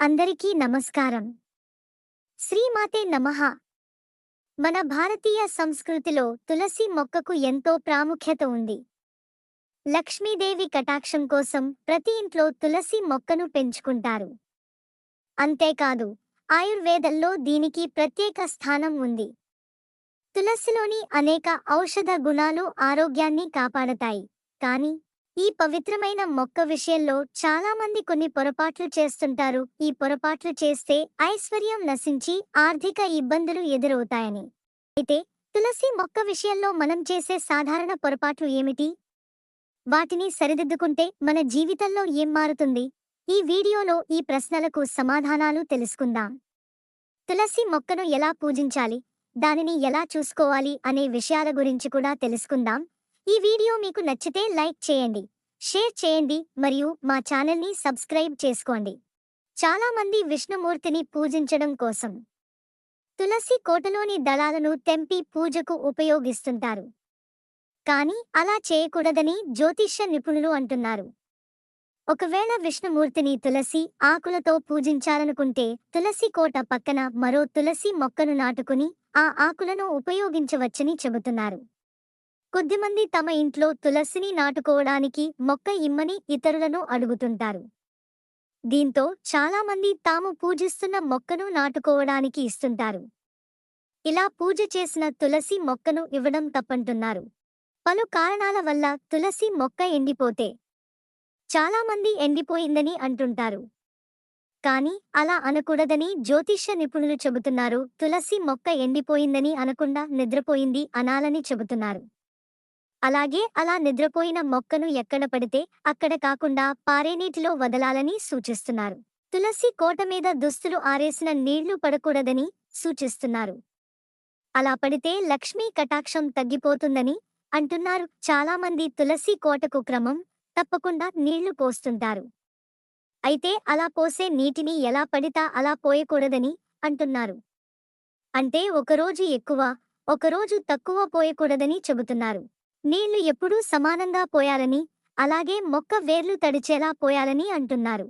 అందరికీ నమస్కారం. శ్రీమాతే నమః. మన భారతీయ సంస్కృతిలో తులసి మొక్కకు ఎంతో ప్రాముఖ్యత ఉంది. లక్ష్మీదేవి కటాక్షం కోసం ప్రతి ఇంట్లో తులసి మొక్కను పెంచుకుంటారు. అంతేకాదు ఆయుర్వేదంలో దీనికి ప్రత్యేక స్థానం ఉంది. తులసిలోని అనేక ఔషధ గుణాలు ఆరోగ్యాన్ని కాపాడతాయి. కానీ ఈ పవిత్రమైన మొక్క విషయంలో చాలా మంది కొన్ని పొరపాట్లు చేస్తుంటారు. ఈ పొరపాట్లు చేస్తే ఐశ్వర్యం నశించి ఆర్థిక ఇబ్బందులు ఎదురవుతాయని. అయితే తులసి మొక్క విషయంలో మనం చేసే సాధారణ పొరపాట్లు ఏమిటి? వాటిని సరిదిద్దుకుంటే మన జీవితంలో ఏం మారుతుంది? ఈ వీడియోలో ఈ ప్రశ్నలకు సమాధానాలు తెలుసుకుందాం. తులసి మొక్కను ఎలా పూజించాలి? దానిని ఎలా చూసుకోవాలి? అనే విషయాల గురించి కూడా తెలుసుకుందాం. ఈ వీడియో మీకు నచ్చితే లైక్ చేయండి షేర్ చేయండి మరియు మా ఛానల్ని సబ్స్క్రైబ్ చేసుకోండి. చాలా మంది విష్ణుమూర్తిని పూజించడం కోసం తులసి కోటలోని దళాలను తెంపి పూజకు ఉపయోగిస్తుంటారు. కానీ అలా చేయకూడదని జ్యోతిష్య నిపుణులు అంటున్నారు. ఒకవేళ విష్ణుమూర్తిని తులసి ఆకులతో పూజించాలనుకుంటే తులసి కోట పక్కన మరో తులసి మొక్కను నాటుకుని ఆ ఆకులను ఉపయోగించవచ్చని చెబుతున్నారు. కొద్దిమంది తమ ఇంట్లో తులసిని నాటుకోవడానికి మొక్క ఇమ్మని ఇతరులను అడుగుతుంటారు. దీంతో చాలామంది తాము పూజిస్తున్న మొక్కను నాటుకోవడానికి ఇస్తుంటారు. ఇలా పూజ చేసిన తులసి మొక్కను ఇవ్వడం తప్పంటున్నారు. పలు కారణాల వల్ల తులసి మొక్క ఎండిపోతే చాలామంది ఎండిపోయిందని అంటుంటారు. కానీ అలా అనకూడదని జ్యోతిష్య నిపుణులు చెబుతున్నారు తులసి మొక్క ఎండిపోయిందని అనకుండా నిద్రపోయింది అనాలని చెబుతున్నారు. అలాగే అలా నిద్రపోయిన మొక్కను ఎక్కడ పడితే అక్కడ కాకుండా పారేనీటిలో వదలాలని సూచిస్తున్నారు. తులసి కోట మీద దుస్తులు ఆరేసిన నీళ్ళు పడకూడదని సూచిస్తున్నారు. అలా పడితే లక్ష్మీ కటాక్షం తగ్గిపోతుందని అంటున్నారు చాలామంది తులసి కోటకు క్రమం తప్పకుండా నీళ్ళు పోస్తుంటారు. అయితే అలా పోసే నీటిని ఎలా పడితా అలా పోయకూడదని అంటున్నారు. అంటే ఒకరోజు ఎక్కువ ఒకరోజు తక్కువ పోయకూడదని చెబుతున్నారు. నీళ్ళు ఎప్పుడూ సమానంగా పోయాలని అలాగే మొక్క వేర్లు తడిచేలా పోయాలని అంటున్నారు.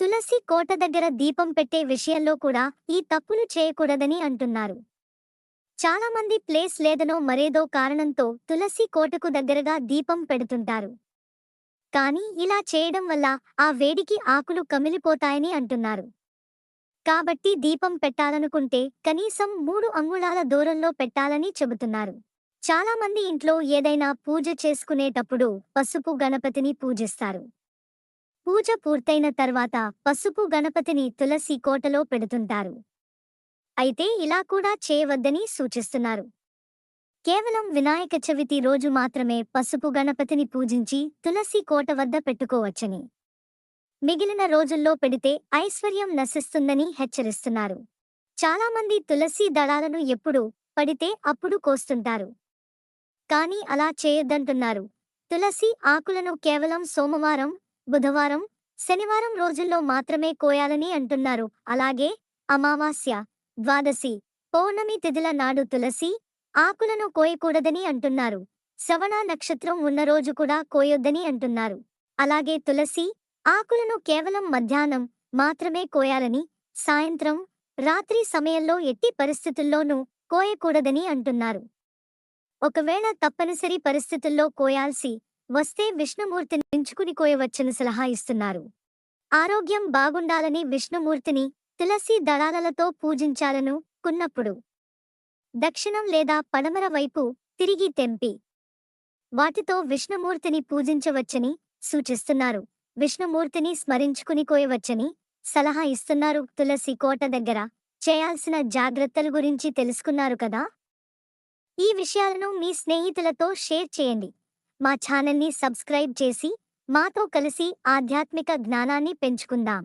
తులసి కోట దగ్గర దీపం పెట్టే విషయంలో కూడా ఈ తప్పులు చేయకూడదని అంటున్నారు. చాలామంది ప్లేస్ లేదనో మరేదో కారణంతో తులసి కోటకు దగ్గరగా దీపం పెడుతుంటారు. కానీ ఇలా చేయడం వల్ల ఆ వేడికి ఆకులు కమిలిపోతాయని అంటున్నారు. కాబట్టి దీపం పెట్టాలనుకుంటే కనీసం మూడు అంగుళాల దూరంలో పెట్టాలని చెబుతున్నారు. చాలామంది ఇంట్లో ఏదైనా పూజ చేసుకునేటప్పుడు పసుపు గణపతిని పూజిస్తారు. పూజ పూర్తయిన తర్వాత పసుపు గణపతిని తులసి కోటలో పెడుతుంటారు. అయితే ఇలా కూడా చేయవద్దని సూచిస్తున్నారు. కేవలం వినాయక చవితి రోజు మాత్రమే పసుపు గణపతిని పూజించి తులసి కోట వద్ద పెట్టుకోవచ్చని. మిగిలిన రోజుల్లో పెడితే ఐశ్వర్యం నశిస్తుందని హెచ్చరిస్తున్నారు. చాలామంది తులసి దళాలను ఎప్పుడు పడితే అప్పుడు కోస్తుంటారు. కానీ అలా చేయొద్దంటున్నారు. తులసి ఆకులను కేవలం సోమవారం బుధవారం శనివారం రోజుల్లో మాత్రమే కోయాలని అంటున్నారు. అలాగే అమావాస్య ద్వాదశి పౌర్ణమి తిథుల నాడు తులసి ఆకులను కోయకూడదని అంటున్నారు. శ్రవణ నక్షత్రం ఉన్న రోజు కూడా కోయొద్దని అంటున్నారు. అలాగే తులసి ఆకులను కేవలం మధ్యాహ్నం మాత్రమే కోయాలని సాయంత్రం రాత్రి సమయంలో ఎట్టి పరిస్థితుల్లోనూ కోయకూడదని అంటున్నారు. ఒకవేళ తప్పనిసరి పరిస్థితుల్లో కోయాల్సి వస్తే విష్ణుమూర్తిని ఎంచుకుని కోయవచ్చని సలహా ఇస్తున్నారు. ఆరోగ్యం బాగుండాలని విష్ణుమూర్తిని తులసి దళాలతో పూజించాలను కున్నప్పుడు. దక్షిణం లేదా పడమర వైపు తిరిగి తెంపి వాటితో విష్ణుమూర్తిని పూజించవచ్చని సూచిస్తున్నారు. విష్ణుమూర్తిని స్మరించుకుని కోయవచ్చని సలహా ఇస్తున్నారు. తులసి కోట దగ్గర చేయాల్సిన జాగ్రత్తల గురించి తెలుసుకున్నారు కదా? ఈ విషయాలను మీ స్నేహితులతో షేర్ చేయండి. మా ఛానల్ని సబ్స్క్రైబ్ చేసి మాతో కలిసి ఆధ్యాత్మిక జ్ఞానాన్ని పెంచుకుందాం.